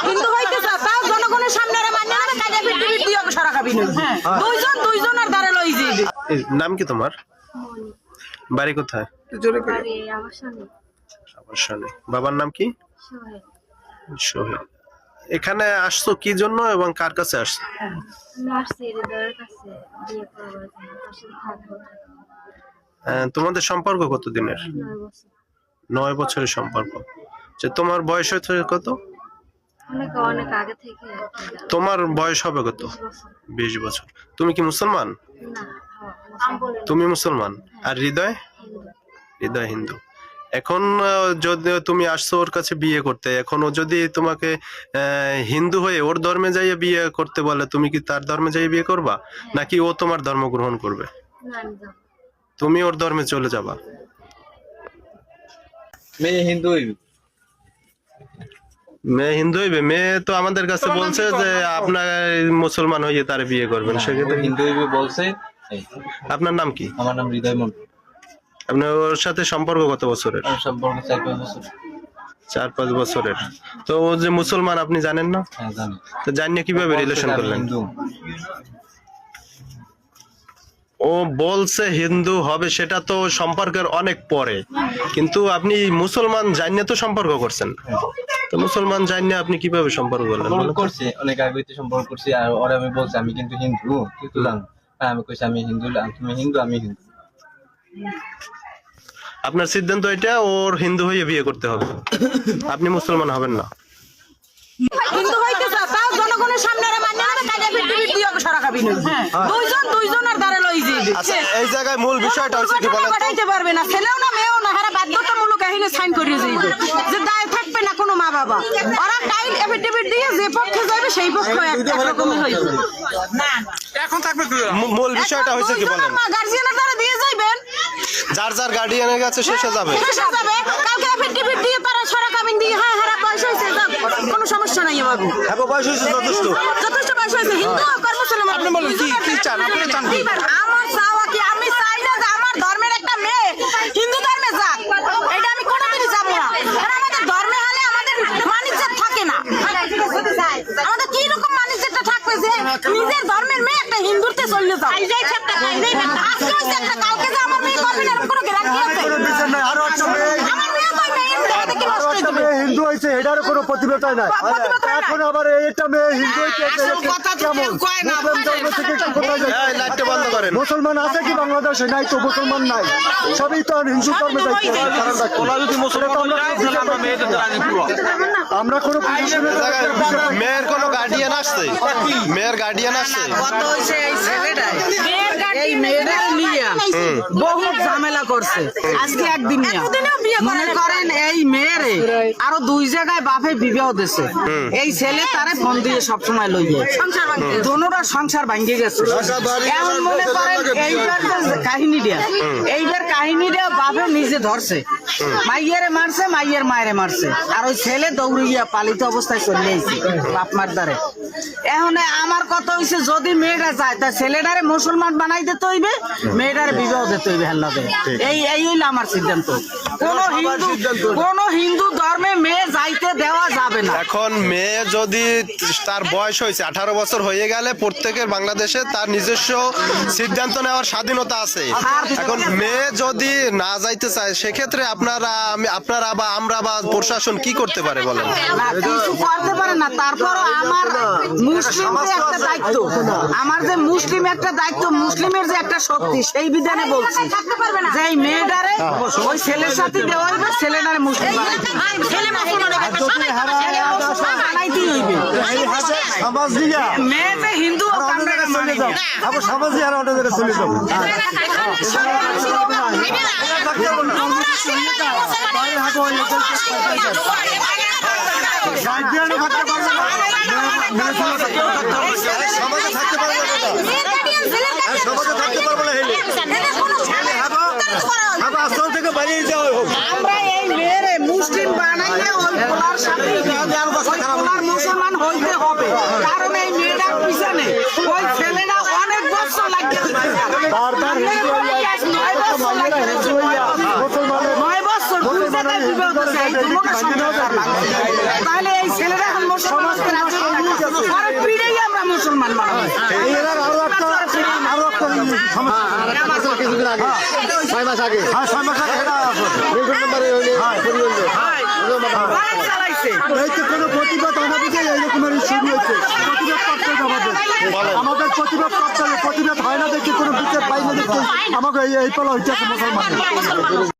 কিন্তু হইতেছে তাও জনগণের সামনে আরে মান্য না কাজে সারা খাবি না। দুইজন দুইজনের দ্বারা লই যাইবে নাম কি তোমার? বাড়ি কোথায়? আরে আমার স্বামী। আমার সামনে বাবার নাম কি? সোহেল। এখানে আসছো কি জন্য এবং কার কাছে আসছো? আহ, তোমাদের সম্পর্ক কত দিনের নয় নয় বছরের সম্পর্ক। যে তোমার বয়স হচ্ছে কত? অনেক অনেক আগে থেকে তোমার বয়স হবে কত? বিশ বছর। তুমি কি মুসলমান? না হ্যাঁ। তুমি মুসলমান? আর হৃদয়? হৃদয় হিন্দু। এখন যদি তুমি আসছো ওর কাছে বিয়ে করতে এখন ও যদি তোমাকে আহ, হিন্দু হয়ে ওর ধর্মে যাইয়ে বিয়ে করতে বলে তুমি কি তার ধর্মে যাইয়ে বিয়ে করবা? নাকি ও তোমার ধর্ম গ্রহণ করবে? তুমি ওর ধর্মে চলে যাবা। মেয়ে হিন্দু হইবে? মেয়ে হিন্দু হইবে মেয়ে তো আমাদের কাছে বলছে যে আপনার মুসলমান হয়ে তার বিয়ে করবেন সেক্ষেত্রে হিন্দু হইবে বলছে। আপনার নাম কি? আমার নাম হৃদয় মন্ডল। আপনার ওর সাথে সম্পর্ক কত বছরের? সম্পর্ক চার পাঁচ বছর। চার পাঁচ বছরের। তো ও যে মুসলমান আপনি জানেন না? হ্যাঁ জানি। তো জানিয়ে কীভাবে রিলেশন করলেন? ও বলছে হিন্দু হবে সেটা তো সম্পর্কের অনেক পরে। কিন্তু আপনি মুসলমান জানিয়ে তো সম্পর্ক করছেন। তো মুসলমান জানিয়ে আপনি কীভাবে সম্পর্ক করলেন? করছি অনেক আগে সম্পর্ক করছি আর ওরা আমি বলছি আমি কিন্তু হিন্দু তুই তো জানো হ্যাঁ আমি কইছি আমি হিন্দু তুমি হিন্দু আমি হিন্দু। আপনার সিদ্ধান্ত এটা ওর হিন্দু হয়ে বিয়ে করতে হবে। আপনি মুসলমান হবেন না। কিন্তু হইতেছে তাও জনগণের সামনে মান্য না ওকে সারা খাবি না। দুইজন দুইজনের দ্বারা লই যাইবে আচ্ছা এই জায়গায় মূল বিষয়টা হচ্ছে কি বলেন পাঠাইতে পারবে না ছেলেও না মেয়েও না হারা বাধ্যতামূলক এখানে সাইন করিয়ে যাইবে যে দায় থাকবে না কোনো মা বাবা। ওরা টাইট এফিডেভিট দিয়ে যে পক্ষে যাবে সেই পক্ষ এক- একরকমই হইবে মূ- মূল বিষয়টা হচ্ছে কি বলেন? গার্জিয়ানের দ্বারা দিয়ে যাইবেন। যার যার গার্ডিয়ানের কাছে শেষে যাবে। শেষে যাবে। কালকে এফিডেভিট দিয়ে তারা সারা কামিন দিয়ে হ্যাঁ হারা বয়স হয়েছে যাক, কোনো নাই হ্যাঁ বয়স হয়েছে যথেষ্ট। যথেষ্ট বয়স হয়েছে। হিন্দু আর মুসলমান আপনি বলুন, কি- কি চান? আপনি চান কি? আমার চাওয়া কি? আমি চাই না যে আমার ধর্মের একটা মেয়ে। হিন্দু ধর্মে যাক। এটা আমি কোনোদিনই যাব না। কারণ আমাদের ধর্মে হলে আমাদের মানিজ্যত থাকে না। আমাদের কি রকম মানিজ্যটা থাকবে যে নিজের ধর্মের মেয়ে একটা হিন্দুতে চলে যাও। আজকে হচ্ছে একটা কালকে যে আমার মেয়ে করবে এরকম কোনো গ্যারান্টি আছে? আরও একটা মেয়ে তো মেয়ে এটা কি নষ্ট আরও হয়ে একটা যাবে মেয়ে হিন্দু হয়েছে এটারও কোনো প্রতিবেদন নাই। এখন আবার এটা মেয়ে হিন্দু হয়েছে আসল কথা তো কেউ কয় না। মুসলিম ধর্ম থেকে একটু কোথায় এই যাচ্ছে? লাইটটা বন্ধ করেন। মুসলমান আছে কি বাংলাদেশে? নাই তো মুসলমান নাই। সবই তো আর হিন্দু ধর্মে যাইতে মুসলমান আমরা কোনো মেয়ের কোনো গার্ডিয়ান আসছে? মেয়ের গার্ডিয়ান আসছে? কত এই ছেলেটাই এই মেয়েটা নিয়ে বহু ঝামেলা করছে। আজকে একদিন নিয়ে। মনে করেন এই মেয়েরে আরও দুই জায়গায় বাপে বিবাহ দিছে। এই ছেলে তারে ফোন দিয়ে সবসময় লইয়ে। দোনোটা সংসার ভাঙ্গে গেছে। এখন মনে করেন এইবার যে কাহিনীটা এইবার কাহিনীটা বাপে নিজে ধরছে। মাইয়ারে মারছে মাইয়ের মায়েরে মারছে। আর ওই ছেলে দৌড়িয়া পালিত অবস্থায় চলে আইছে বাপ দ্বারে। এখন আমার কথা হইছে যদি মেয়েটা যায় তা ছেলেটারে মুসলমান বানাই দিতে হইবে মেয়েটারে বিবাহ দিতে হইবে হেল্লাতে এই এই হইল আমার সিদ্ধান্ত। কোন হিন্দু কোন হিন্দু ধর্মে মেয়ে যাইতে যাবে না। এখন মেয়ে যদি তার বয়স হয়েছে আঠারো বছর হয়ে গেলে প্রত্যেকের বাংলাদেশে তার নিজস্ব সিদ্ধান্ত নেওয়ার স্বাধীনতা আছে। এখন মেয়ে যদি না যাইতে চায় সেক্ষেত্রে আপনারা আমি আপনারা বা আমরা বা প্রশাসন কি করতে পারে বলেন? না কিছু করতে পারে না। তারপর আমার মুসলিম যে একটা দায়িত্ব। আমার যে মুসলিম একটা দায়িত্ব মুসলিমের যে একটা শক্তি সেই বিধানে বলছি যে এই মেয়েটারে ওই ছেলের সাথে দেওয়া হইবে ছেলেটারে মুসলিম হবে, হবে, ছেলে মুসলমান। সমাজ দিয়া হিন্দু হোক আমরা এটা মানি না। আবার সমাজ আর অন্য জায়গায় চলে যাব গার্জিয়ানও থাকতে পারবে না মেয়ে থাকতে পারবে না। সমাজে থাকতে পারবে না সমাজে থাকতে পারবে না আশ্রম থেকে বাড়িয়ে দেওয়া হোক আমরা এই মেয়েরে মুসলিম বানাইলে ওই পোলার সাথে ওই পোলার মুসলমান হইতে হবে কারণ এই মেয়েটার পিছনে ওই ছেলেটা অনেক বছর লাগিয়ে বারবার হিন্দু হইয়া নয় বছর লাগিয়ে হিন্দু হইয়া মুসলমানের নয় বছর দুই জায়গায় বিবাহ দিছে, এই দুমুখের সংসার ভাঙছে। তাহলে এই ছেলেরা এখন মুসলমান আমরা মুসলমান একটা সমস্যা ছয় মাস আগে হ্যাঁ ছয় মাস আগে প্রতিবাদ আমাদের এই রকমের শুরু প্রতিবাদ করতে আমাদের আমাদের প্রতিবাদ করতে হবে প্রতিবাদ হয় না দেখি কোনো বিচার পাই না দেখি আমাকে এই পালা হইতেছে মুসলমান।